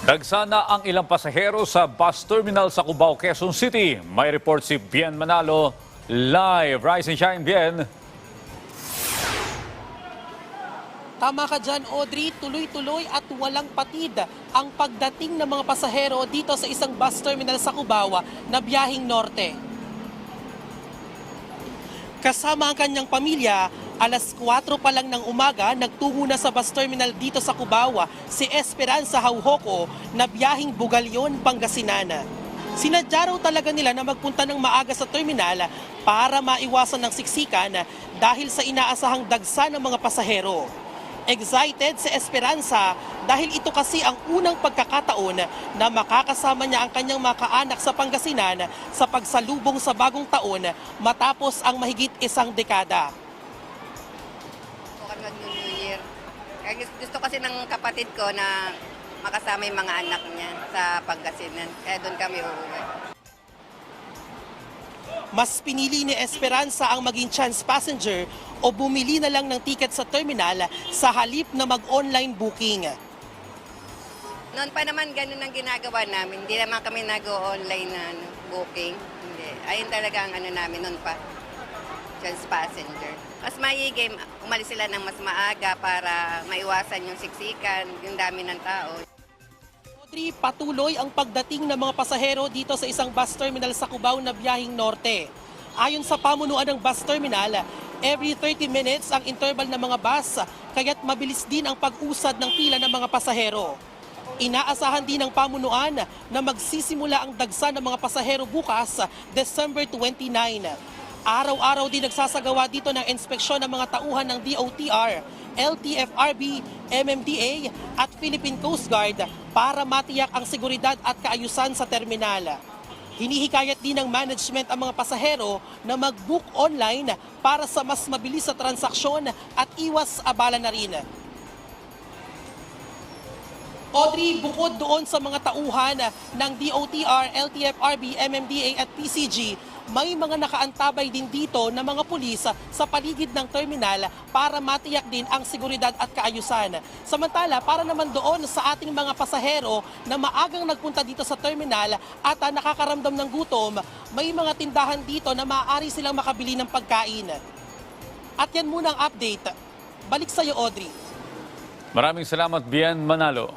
Nagsana ang ilang pasahero sa bus terminal sa Cubao, Quezon City. May report si Bien Manalo. Live, Rise and Shine, Bien. Tama ka dyan, Audrey. Tuloy-tuloy at walang patid ang pagdating ng mga pasahero dito sa isang bus terminal sa Cubao na biyahing norte. Kasama ang kanyang pamilya, alas 4 pa lang ng umaga, nagtungo na sa bus terminal dito sa Cubao si Esperanza Hauhoko na biyahing Bugalyon, Pangasinan. Sinadya raw talaga nila na magpunta ng maaga sa terminal para maiwasan ng siksikan dahil sa inaasahang dagsa ng mga pasahero. Excited si Esperanza dahil ito kasi ang unang pagkakataon na makakasama niya ang kanyang mga kaanak sa Pangasinan sa pagsalubong sa bagong taon matapos ang mahigit isang dekada. Gusto- kasi ng kapatid ko na makasama yung mga anak niya sa Pangasinan. Kaya doon kami uuwi. Mas pinili ni Esperanza ang maging chance passenger o bumili na lang ng ticket sa terminal sa halip na mag-online booking. Noon pa naman ganun ang ginagawa namin. Hindi naman kami nag-online na ano, booking. Hindi. Ayun talaga ang ano namin noon pa. Just passenger. Mas maigi, umalis sila ng mas maaga para maiwasan yung siksikan, yung dami ng tao. Audrey, patuloy ang pagdating ng mga pasahero dito sa isang bus terminal sa Cubao na biyahing norte. Ayon sa pamunuan ng bus terminal, every 30 minutes ang interval ng mga bus, kaya't mabilis din ang pag-usad ng pila ng mga pasahero. Inaasahan din ng pamunuan na magsisimula ang dagsa ng mga pasahero bukas, December 29. Araw-araw din nagsasagawa dito ng inspeksyon ng mga tauhan ng DOTR, LTFRB, MMDA at Philippine Coast Guard para matiyak ang seguridad at kaayusan sa terminal. Hinihikayat din ng management ang mga pasahero na mag-book online para sa mas mabilis sa transaksyon at iwas abala na rin. Audrey, bukod doon sa mga tauhan ng DOTR, LTFRB, MMDA at PCG, may mga nakaantabay din dito na mga pulis sa paligid ng terminal para matiyak din ang seguridad at kaayusan. Samantala, para naman doon sa ating mga pasahero na maagang nagpunta dito sa terminal at ah, nakakaramdam ng gutom, may mga tindahan dito na maaari silang makabili ng pagkain. At yan muna ang update. Balik sa iyo, Audrey. Maraming salamat, Bien Manalo.